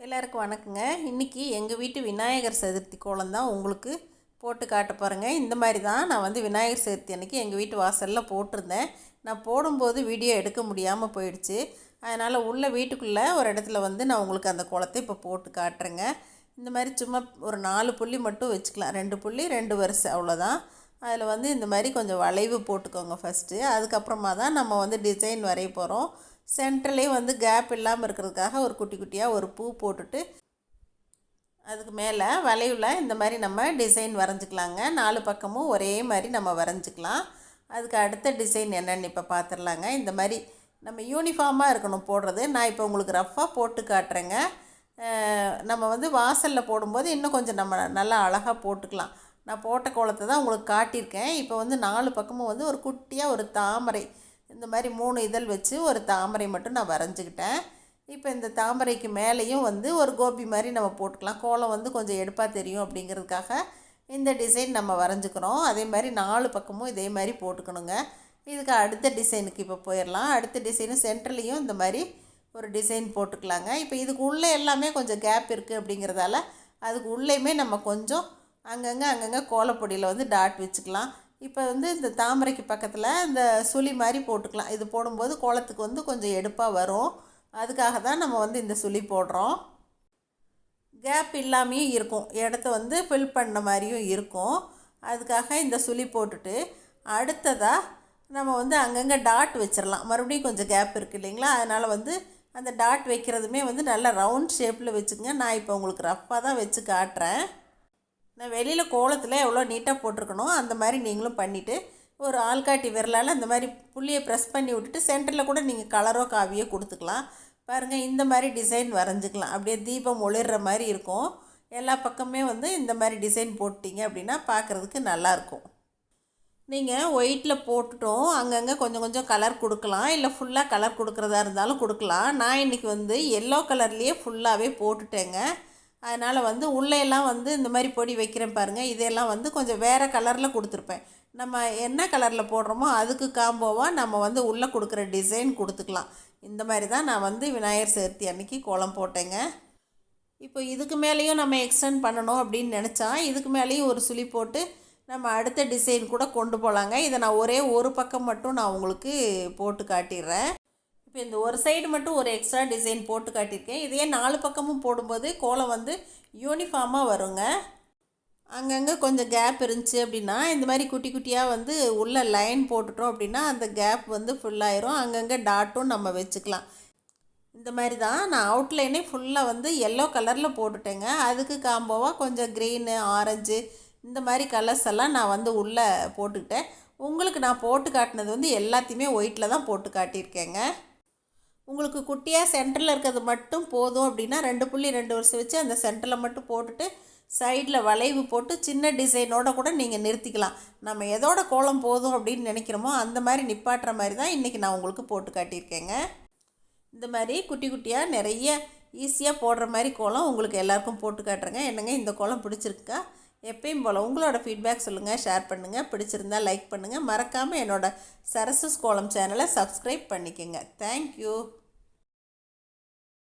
எல்லாருக்கும் வணக்கங்க. இன்றைக்கி எங்கள் வீட்டு விநாயகர் சதுர்த்தி கோலம் தான் உங்களுக்கு போட்டு காட்ட பாருங்க இந்த மாதிரி தான் நான் வந்து விநாயகர் சதுர்த்தி அன்றைக்கி எங்கள் வீட்டு வாசலில் போட்டிருந்தேன். நான் போடும்போது வீடியோ எடுக்க முடியாமல் போயிடுச்சு. அதனால் உள்ள வீட்டுக்குள்ளே ஒரு இடத்துல வந்து நான் உங்களுக்கு அந்த கோலத்தை இப்போ போட்டு காட்டுறேங்க. இந்த மாதிரி சும்மா ஒரு நாலு புள்ளி மட்டும் வச்சுக்கலாம். ரெண்டு புள்ளி ரெண்டு வரிசை அவ்வளோதான் அதில் வந்து இந்த மாதிரி கொஞ்சம் வளைவு போட்டுக்கோங்க ஃபஸ்ட்டு அதுக்கப்புறமா தான் நம்ம வந்து டிசைன் வரைய போகிறோம் சென்டர்லேயே வந்து கேப் இல்லாமல் இருக்கிறதுக்காக ஒரு குட்டி குட்டியாக ஒரு பூ போட்டுட்டு அதுக்கு மேலே வளைவில் இந்த மாதிரி நம்ம டிசைன் வரைஞ்சிக்கலாங்க. நாலு பக்கமும் ஒரே மாதிரி நம்ம வரைஞ்சிக்கலாம். அதுக்கு அடுத்த டிசைன் என்னென்னு இப்போ பார்த்துடலாங்க இந்த மாதிரி நம்ம யூனிஃபார்மாக இருக்கணும் போடுறது. நான் இப்போ உங்களுக்கு ரஃப்பாக போட்டு காட்டுறேங்க. நம்ம வந்து வாசலில் போடும்போது இன்னும் கொஞ்சம் நம்ம நல்லா அழகாக போட்டுக்கலாம். நான் போட்ட கோலத்தை தான் உங்களுக்கு காட்டியிருக்கேன். இப்போ வந்து நாலு பக்கமும் வந்து ஒரு குட்டியாக ஒரு தாமரை இந்த மாதிரி மூணு இதழ் வச்சு ஒரு தாமரை மட்டும் நான் வரைஞ்சிக்கிட்டேன். இப்போ இந்த தாமரைக்கு மேலேயும் வந்து ஒரு கோபி மாதிரி நம்ம போட்டுக்கலாம். கோலம் வந்து கொஞ்சம் எடுப்பாக தெரியும் அப்படிங்கிறதுக்காக இந்த டிசைன் நம்ம வரைஞ்சிக்கிறோம். அதே மாதிரி நாலு பக்கமும் இதே மாதிரி போட்டுக்கணுங்க. இதுக்கு அடுத்த டிசைனுக்கு இப்போ போயிடலாம். அடுத்த டிசைனு சென்டர்லேயும் இந்த மாதிரி ஒரு டிசைன் போட்டுக்கலாங்க. இப்போ இதுக்கு உள்ளே எல்லாமே கொஞ்சம் கேப் இருக்குது அப்படிங்கிறதால அதுக்கு உள்ளேயுமே நம்ம கொஞ்சம் அங்கங்கே அங்கங்கே கோலப்பொடியில் வந்து டாட் வச்சுக்கலாம். இப்போ வந்து இந்த தாமரைக்கு பக்கத்தில் இந்த சுழி மாதிரி போட்டுக்கலாம். இது போடும்போது கோலத்துக்கு வந்து கொஞ்சம் எடுப்பாக வரும். அதுக்காக தான் நம்ம வந்து இந்த சுழி போடுறோம். கேப் இல்லாமையும் இருக்கும். இடத்த வந்து ஃபில் பண்ண மாதிரியும் இருக்கும். அதுக்காக இந்த சுழி போட்டுட்டு அடுத்ததாக நம்ம வந்து அங்கங்கே டாட் வச்சிடலாம் மறுபடியும் கொஞ்சம் கேப் இருக்குது இல்லைங்களா? அதனால் வந்து அந்த டாட் வைக்கிறதுமே வந்து நல்லா ரவுண்ட் ஷேப்பில் வச்சுக்கோங்க. நான் இப்போ உங்களுக்கு ரஃப்பாக தான் வச்சு காட்டுறேன். நான் வெளியில் கோலத்தில் எவ்வளோ நீட்டாக போட்டிருக்கணும் அந்த மாதிரி நீங்களும் பண்ணிவிட்டு ஒரு ஆள்காட்டி விரலால் அந்த மாதிரி புள்ளியை ப்ரெஸ் பண்ணி விட்டுட்டு சென்டரில் கூட நீங்கள் கலரோ காவியோ கொடுத்துக்கலாம். பாருங்கள் இந்த மாதிரி டிசைன் வரைஞ்சிக்கலாம். அப்படியே தீபம் ஒளிர்ற மாதிரி இருக்கும். எல்லா பக்கமே வந்து இந்த மாதிரி டிசைன் போட்டிங்க அப்படின்னா பார்க்குறதுக்கு நல்லாயிருக்கும் நீங்கள் ஒயிட்டில் போட்டுட்டோம் அங்கங்கே கொஞ்சம் கொஞ்சம் கலர் கொடுக்கலாம். இல்லை ஃபுல்லாக கலர் கொடுக்குறதா இருந்தாலும் கொடுக்கலாம். நான் இன்றைக்கி வந்து எல்லோ கலர்லேயே ஃபுல்லாகவே போட்டுட்டேங்க. அதனால் வந்து உள்ளேயெல்லாம் வந்து இந்த மாதிரி பொடி வைக்கிறேன் பாருங்கள் இதெல்லாம் வந்து கொஞ்சம் வேறு கலரில் கொடுத்துருப்பேன். நம்ம என்ன கலரில் போடுறோமோ அதுக்கு காம்போவாக நம்ம வந்து உள்ளே கொடுக்குற டிசைன் கொடுத்துக்கலாம். இந்த மாதிரி தான் நான் வந்து விநாயகர் சதுர்த்தி அன்னைக்கு கோலம் போட்டேங்க. இப்போ இதுக்கு மேலேயும் நம்ம எக்ஸ்டெண்ட் பண்ணணும் அப்படின்னு நினச்சா இதுக்கு மேலேயும் ஒரு சுழி போட்டு நம்ம அடுத்த டிசைன் கூட கொண்டு போகலாங்க இதை நான் ஒரே ஒரு பக்கம் மட்டும் நான் உங்களுக்கு போட்டு காட்டிடுறேன். இப்போ இந்த ஒரு சைடு மட்டும் ஒரு எக்ஸ்ட்ரா டிசைன் போட்டு காட்டியிருக்கேன். இதையே நாலு பக்கமும் போடும்போது கோலம் வந்து யூனிஃபார்மாக வருங்க. அங்கங்கே கொஞ்சம் கேப் இருந்துச்சு அப்படின்னா இந்த மாதிரி குட்டி குட்டியாக வந்து உள்ள லைன் போட்டுட்டோம் அப்படின்னா அந்த கேப் வந்து ஃபுல்லாயிரும் அங்கங்கே டாட்டும் நம்ம வச்சுக்கலாம். இந்த மாதிரி தான் நான் அவுட்லைனே ஃபுல்லாக வந்து எல்லோ கலரில் போட்டுட்டேங்க. அதுக்கு காம்போவாக கொஞ்சம் க்ரீனு ஆரஞ்சு இந்த மாதிரி கலர்ஸ் எல்லாம் நான் வந்து உள்ளே போட்டுக்கிட்டேன். உங்களுக்கு நான் போட்டு காட்டினது வந்து எல்லாத்தையுமே ஒயிட்டில் தான் போட்டு காட்டியிருக்கேங்க. உங்களுக்கு குட்டியாக சென்டரில் இருக்கிறது மட்டும் போதும் அப்படின்னா ரெண்டு புள்ளி ரெண்டு வருஷம் வச்சு அந்த சென்டரில் மட்டும் போட்டுட்டு சைடில் வளைவு போட்டு சின்ன டிசைனோட கூட நீங்கள் நிறுத்திக்கலாம். நம்ம எதோட கோலம் போதும் அப்படின்னு நினைக்கிறோமோ அந்த மாதிரி நிப்பாட்டுற மாதிரி தான் இன்றைக்கி நான் உங்களுக்கு போட்டு காட்டியிருக்கேங்க. இந்த மாதிரி குட்டி குட்டியாக நிறைய ஈஸியாக போடுற மாதிரி கோலம் உங்களுக்கு எல்லாருக்கும் போட்டு காட்டுறேங்க. என்னங்க இந்த கோலம் பிடிச்சிருக்கா? எப்பயும் போல் உங்களோட ஃபீட்பேக் சொல்லுங்கள் ஷேர் பண்ணுங்கள் பிடிச்சிருந்தா லைக் பண்ணுங்கள் மறக்காமல் என்னோட சரசஸ் கோலம் சேனலை சப்ஸ்கிரைப் பண்ணிக்கோங்க. தேங்க்யூ